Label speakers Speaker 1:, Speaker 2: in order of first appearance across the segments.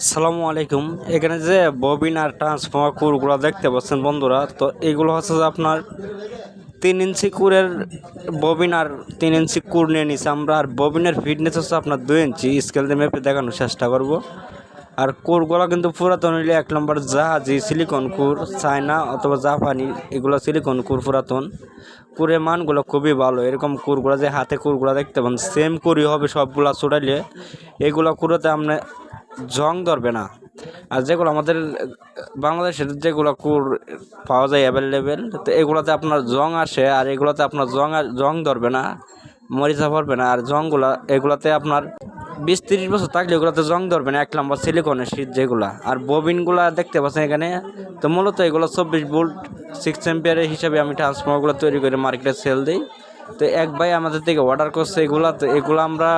Speaker 1: আসসালামু আলাইকুম। এখানে যে ববিন আর ট্রান্সফর্মার কুরগুলো দেখতে পাচ্ছেন বন্ধুরা, তো এগুলো হচ্ছে যে আপনার তিন ইঞ্চি কুরের ববিন আর তিন ইঞ্চি কুর নিয়ে নিছি আমরা, আর ববিনের ফিটনেস হচ্ছে আপনার দুই ইঞ্চি। স্কেল দিয়ে মেপে দেখানোর চেষ্টা করব। আর কুরগুলো কিন্তু পুরাতন হইলে এক নম্বর জাহাজি সিলিকন কুর, চায়না অথবা জাপানি, এগুলো সিলিকন কুর পুরাতন। কুরের মানগুলো খুবই ভালো, এরকম কুরগুলো যে হাতে কুরগুলো দেখতে পান সেম কুরই হবে সবগুলো চড়াইলে এগুলো কুড়োতে আপনার জং ধরবে না। আর যেগুলো আমাদের বাংলাদেশের যেগুলো কুর পাওয়া যায় অ্যাভেলেবেল তো এগুলোতে আপনার জং আসে, আর এগুলোতে আপনার জং জং ধরবে না, মরিচা পড়বে না, আর জংগুলা, এগুলাতে আপনার বিশ তিরিশ বছর থাকলে এগুলোতে জং ধরবে না, এক নম্বর সিলিকনের শীত যেগুলা। আর ববিনগুলা দেখতে পাচ্ছেন এখানে, তো মূলত এগুলো চব্বিশ ভোল্ট সিক্স এম্পিয়ারের হিসাবে আমি ট্রান্সফর্মারগুলো তৈরি করে মার্কেটে সেল দিই। তো এক ভাই আমাদের থেকে অর্ডার করছে এগুলা, তো এগুলো আমরা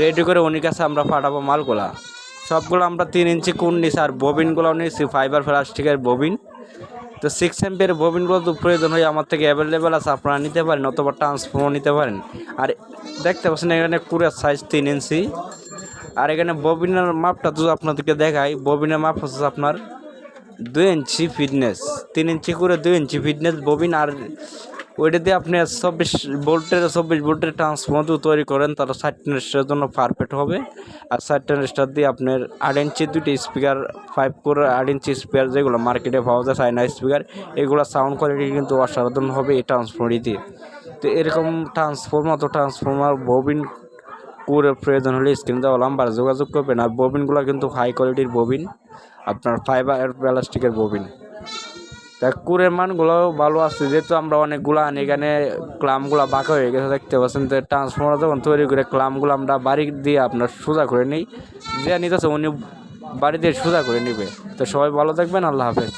Speaker 1: রেডি করে উনি কাছে আমরা পাঠাবো মালগুলা। সবগুলো আমরা তিন ইঞ্চি কোন নিছি আর ববিনগুলো নিয়েছি ফাইবার প্লাস্টিকের ববিন। তো সিক্স এম্পিয়ার ববিনগুলো তো প্রয়োজন হয় আমার থেকে অ্যাভেলেবেল আছে, আপনারা নিতে পারেন অথবা ট্রান্সফর্মার নিতে পারেন। আর দেখতে পাচ্ছেন এখানে কুড়ের সাইজ তিন ইঞ্চি। আর এখানে ববিনের মাপটা তো আপনাদেরকে দেখাই, ববিনের মাপ হচ্ছে আপনার দুই ইঞ্চি ফিটনেস তিন ইঞ্চি করে দুই ইঞ্চি ফিটনেস ববিন আর ওইটা দিয়ে আপনি চব্বিশ ভোল্টের চব্বিশ ভোল্টের ট্রান্সফর্মার তৈরি করেন, তাহলে ষাট টেনের জন্য পারফেক্ট হবে। আর ষাট টেনের দিয়ে আপনার আট ইঞ্চি দুটি স্পিকার ফাইভ করে আট ইঞ্চি স্পিকার যেগুলো মার্কেটে পাওয়া যায় চাইনা স্পিকার এগুলো সাউন্ড কোয়ালিটি কিন্তু অসাধারণ হবে এই ট্রান্সফর্মার দিয়ে তো এরকম ট্রান্সফর্মার তো ট্রান্সফর্মার ববিন করে প্রয়োজন হলে স্ক্রিন দেওয়া নাম্বার যোগাযোগ করবেন, আর ববিনগুলো কিন্তু হাই কোয়ালিটির ববিন আপনার ফাইবার প্লাস্টিকের ববিন তা কুরের মানগুলো ভালো আছে, যেহেতু আমরা অনেকগুলো আনি, এখানে ক্লামগুলো বাঁকা হয়ে গেছে, দেখতে পাচ্ছেন তো ট্রান্সফর্মার যখন তৈরি করে ক্লামগুলো আমরা বাড়ি দিয়ে আপনার সোজা করে নিই, যে নিতেছে উনি বাড়ি দিয়ে সোজা করে নিবে। তো সবাই ভালো থাকবেন, আল্লাহ হাফেজ।